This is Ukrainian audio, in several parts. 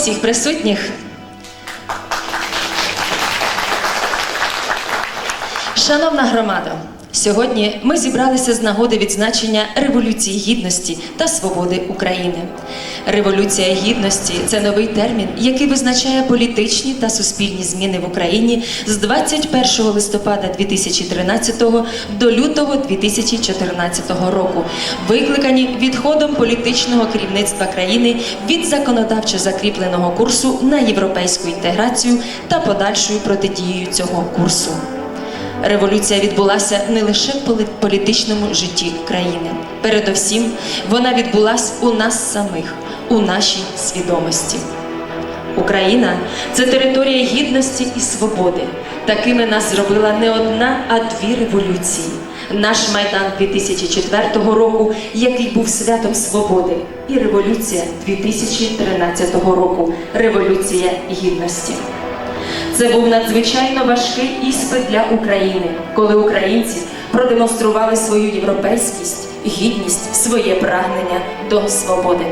всіх присутніх. Шановна громада, сьогодні ми зібралися з нагоди відзначення Революції Гідності та Свободи України. Революція Гідності це новий термін, який визначає політичні та суспільні зміни в Україні з 21 листопада 2013 до лютого 2014 року, викликані відходом політичного керівництва країни від законодавчо закріпленого курсу на європейську інтеграцію та подальшою протидією цього курсу. Революція відбулася не лише в політичному житті країни. Передовсім вона відбулася у нас самих, у нашій свідомості. Україна це територія гідності і свободи. Такими нас зробила не одна, а дві революції. Наш майдан 2004 року, який був святом свободи, і революція 2013 року революція гідності. Це був надзвичайно важкий іспит для України, коли українці продемонстрували свою європейськість, гідність, своє прагнення до свободи.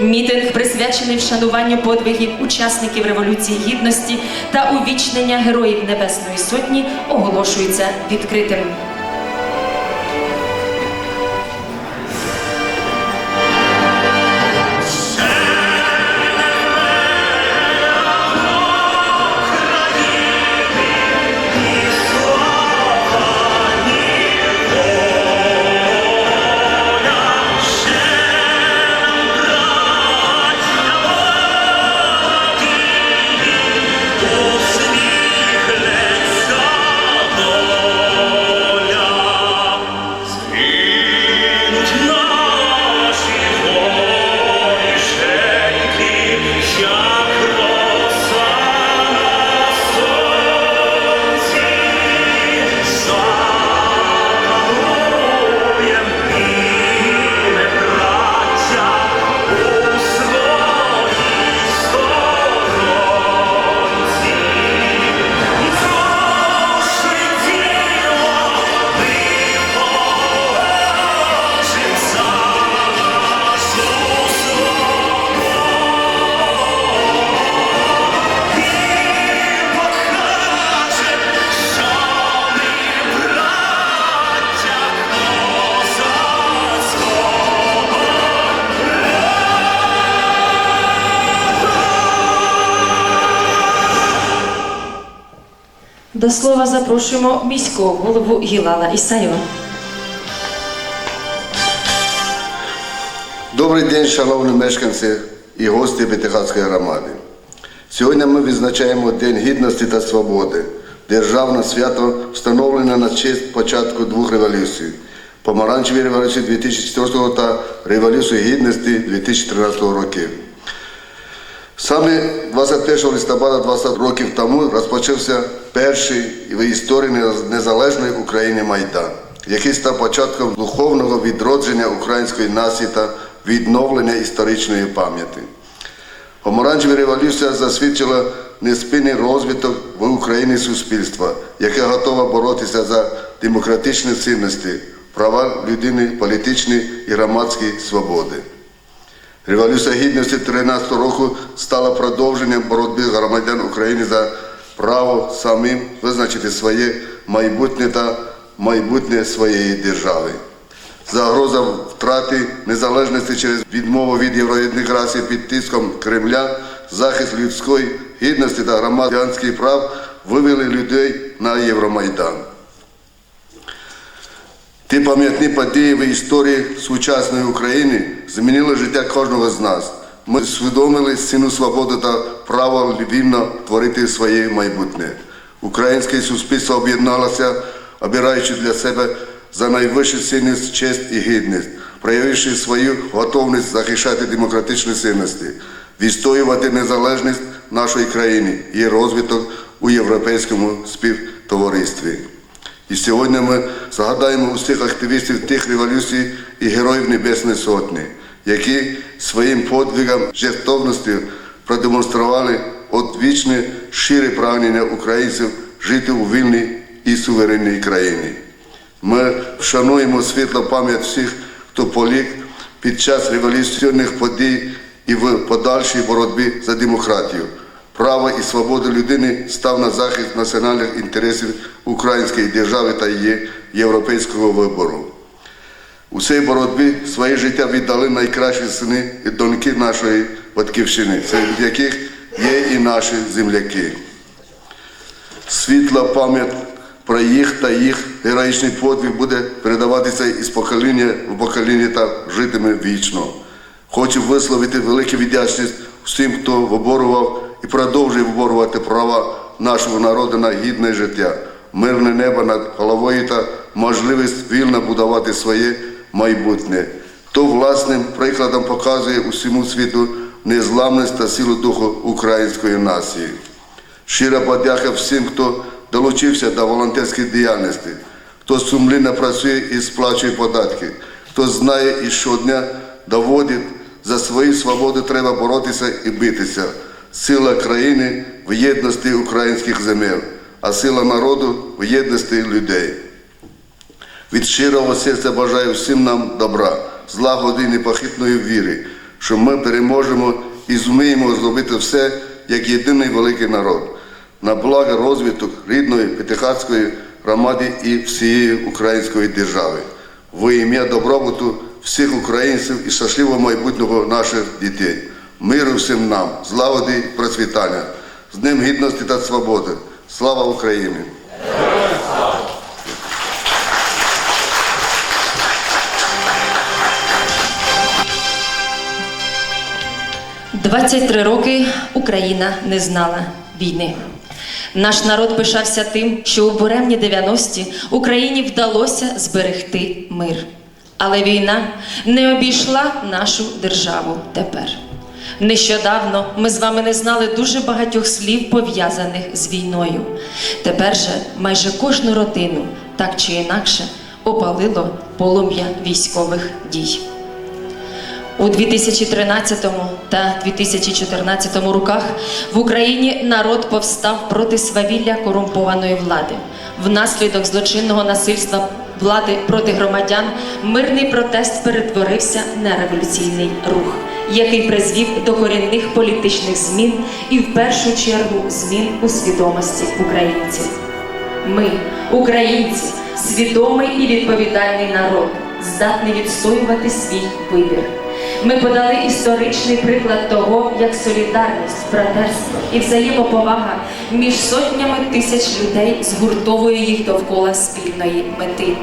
Мітинг присвячений вшануванню подвигів учасників Революції Гідності та увічнення Героїв Небесної Сотні оголошується відкритим. До слова запрошуємо міського голову Гілала Ісаєва. Добрий день, шановні мешканці і гості Бетихатської громади. Сьогодні ми відзначаємо День Гідності та Свободи, державне свято, встановлене на честь початку двох революцій Помаранчевої революції 2004 та Революції Гідності 2013 років. Саме 21 листопада 20 років тому розпочався перший в історії незалежної України Майдан, який став початком духовного відродження української нації та відновлення історичної пам'яті. Помаранчева революція засвідчила неспинний розвиток в Україні суспільства, яке готове боротися за демократичні цінності, права людини, політичні і громадські свободи. Революція гідності 13 року стала продовженням боротьби громадян України за право самим визначити своє майбутнє та майбутнє своєї держави. Загроза втрати незалежності через відмову від євроінтеграції під тиском Кремля, захист людської гідності та громадянських прав вивели людей на Євромайдан. Ті пам'ятні події в історії сучасної України змінили життя кожного з нас. Ми усвідомили ціну свободи та право вільно творити своє майбутнє. Українське суспільство об'єдналося, обираючи для себе за найвищу цінність честь і гідність, проявивши свою готовність захищати демократичні цінності, відстоювати незалежність нашої країни і розвиток у європейському співтоваристві. І сьогодні ми згадаємо усіх активістів тих революцій і героїв Небесної Сотні, які своїм подвигом жертовності продемонстрували одвічне щире прагнення українців жити у вільній і суверенній країні. Ми вшануємо світло пам'ять всіх, хто поліг під час революційних подій і в подальшій боротьбі за демократію. Право і свободу людини став на захист національних інтересів української держави та її європейського вибору. У цій боротьбі своє життя віддали найкращі сини і доньки нашої батьківщини, серед яких є і наші земляки. Світла пам'ять про їх та їх героїчний подвиг буде передаватися із покоління в покоління та житиме вічно. Хочу висловити велику вдячність всім, хто виборював і продовжує виборювати права нашого народу на гідне життя, мирне небо над головою та можливість вільно будувати своє майбутнє. Хто власним прикладом показує усьому світу незламність та силу духу української нації. Щира подяка всім, хто долучився до волонтерської діяльності, хто сумлінно працює і сплачує податки, хто знає і щодня доводить, за свою свободу треба боротися і битися. Сила країни в єдності українських земель, а сила народу в єдності людей. Від щирого серця бажаю всім нам добра, злагоди і непохитної віри, що ми переможемо і зуміємо зробити все як єдиний великий народ на благо розвиток рідної П'ятихатської громади і всієї української держави. Во ім'я добробуту всіх українців і щасливого майбутнього наших дітей. Миру всім нам, злагоди і процвітання, з Днем Гідності та Свободи. Слава Україні! 23 роки Україна не знала війни. Наш народ пишався тим, що у буремні 90-ті Україні вдалося зберегти мир. Але війна не обійшла нашу державу тепер. Нещодавно ми з вами не знали дуже багатьох слів, пов'язаних з війною. Тепер же майже кожну родину, так чи інакше, опалило полум'я військових дій. У 2013 та 2014 роках в Україні народ повстав проти свавілля корумпованої влади. Внаслідок злочинного насильства влади проти громадян мирний протест перетворився на революційний рух, який призвів до корінних політичних змін і в першу чергу змін у свідомості українців. Ми, українці, свідомий і відповідальний народ, здатний відстоювати свій вибір. Ми подали історичний приклад того, як солідарність, братерство і взаємоповага між сотнями тисяч людей згуртовує їх довкола спільної мети.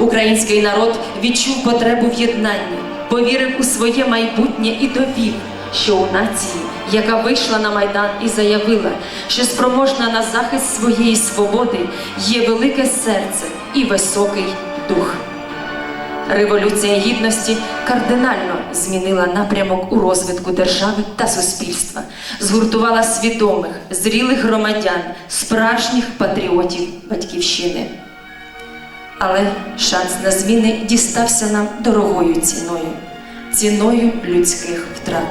Український народ відчув потребу в єднанні, повірив у своє майбутнє і довів, що у нації, яка вийшла на майдан і заявила, що спроможна на захист своєї свободи, є велике серце і високий дух. Революція гідності кардинально змінила напрямок у розвитку держави та суспільства, згуртувала свідомих, зрілих громадян, справжніх патріотів батьківщини. Але шанс на зміни дістався нам дорогою ціною, ціною людських втрат.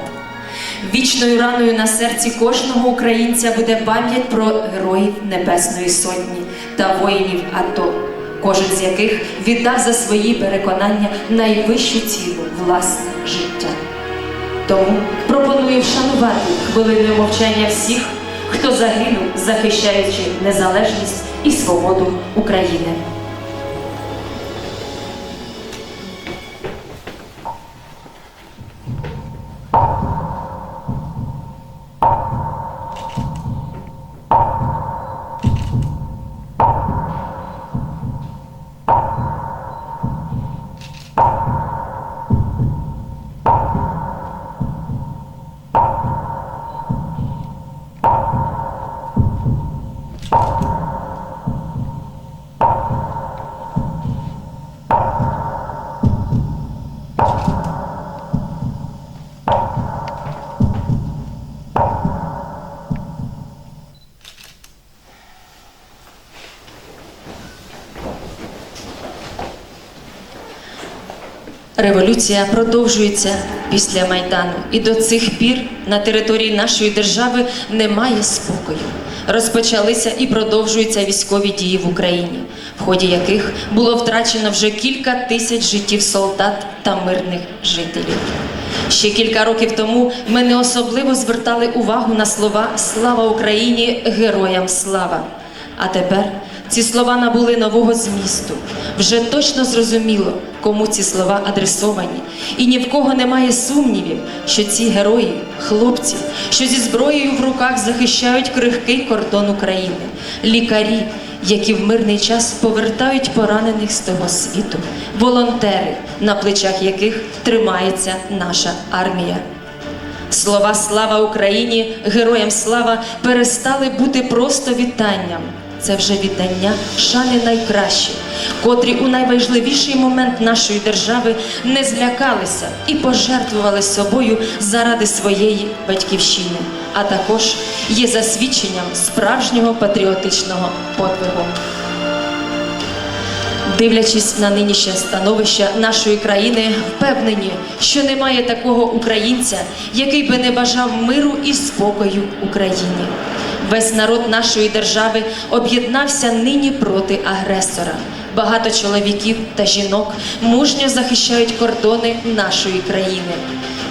Вічною раною на серці кожного українця буде пам'ять про героїв Небесної Сотні та воїнів АТО, кожен з яких віддав за свої переконання найвищу ціну власне життя. Тому пропоную вшанувати хвилиною мовчання всіх, хто загинув, захищаючи незалежність і свободу України. Революція продовжується після Майдану, і до цих пір на території нашої держави немає спокою. Розпочалися і продовжуються військові дії в Україні, в ході яких було втрачено вже кілька тисяч життів солдат та мирних жителів. Ще кілька років тому ми не особливо звертали увагу на слова Слава Україні! Героям слава! А тепер ці слова набули нового змісту. Вже точно зрозуміло, кому ці слова адресовані. І ні в кого немає сумнівів, що ці герої, хлопці, що зі зброєю в руках захищають крихкий кордон України, лікарі, які в мирний час повертають поранених з того світу, волонтери, на плечах яких тримається наша армія. Слова Слава Україні, героям слава перестали бути просто вітанням. Це вже віддання шани найкращі, котрі у найважливіший момент нашої держави не злякалися і пожертвували собою заради своєї батьківщини, а також є засвідченням справжнього патріотичного подвигу. Дивлячись на нинішнє становище нашої країни, впевнені, що немає такого українця, який би не бажав миру і спокою Україні. Весь народ нашої держави об'єднався нині проти агресора. Багато чоловіків та жінок мужньо захищають кордони нашої країни.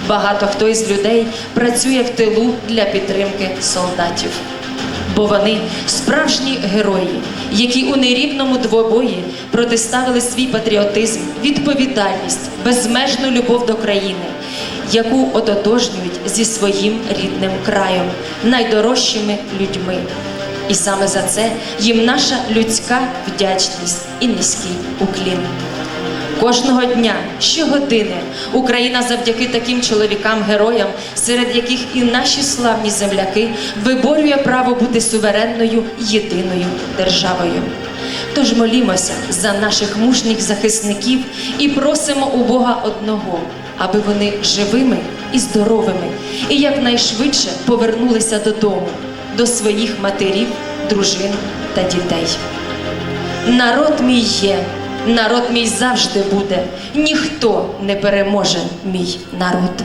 Багато хто із людей працює в тилу для підтримки солдатів бо вони справжні герої, які у нерівному двобої протиставили свій патріотизм, відповідальність, безмежну любов до країни, яку ототожнюють зі своїм рідним краєм, найдорожчими людьми. І саме за це їм наша людська вдячність і низький уклін. Кожного дня, щогодини Україна завдяки таким чоловікам-героям, серед яких і наші славні земляки, виборює право бути суверенною єдиною державою. Тож молімося за наших мужніх захисників і просимо у Бога одного, аби вони живими і здоровими і якнайшвидше повернулися додому, до своїх матерів, дружин та дітей. Народ мій є, народ мій завжди буде, ніхто не переможе мій народ.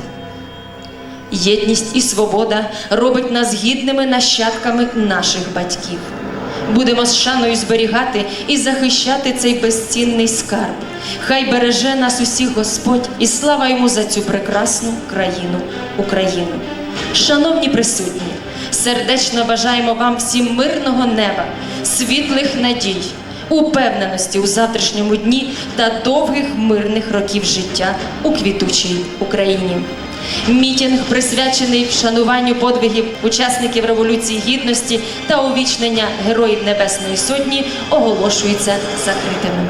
Єдність і свобода робить нас гідними нащадками наших батьків. Будемо з шаною зберігати і захищати цей безцінний скарб. Хай береже нас усіх Господь і слава йому за цю прекрасну країну Україну. Шановні присутні, сердечно бажаємо вам всім мирного неба, світлих надій, упевненості у завтрашньому дні та довгих мирних років життя у квітучій Україні. Мітінг присвячений вшануванню подвигів учасників Революції Гідності та увічнення Героїв Небесної Сотні, оголошується закритим.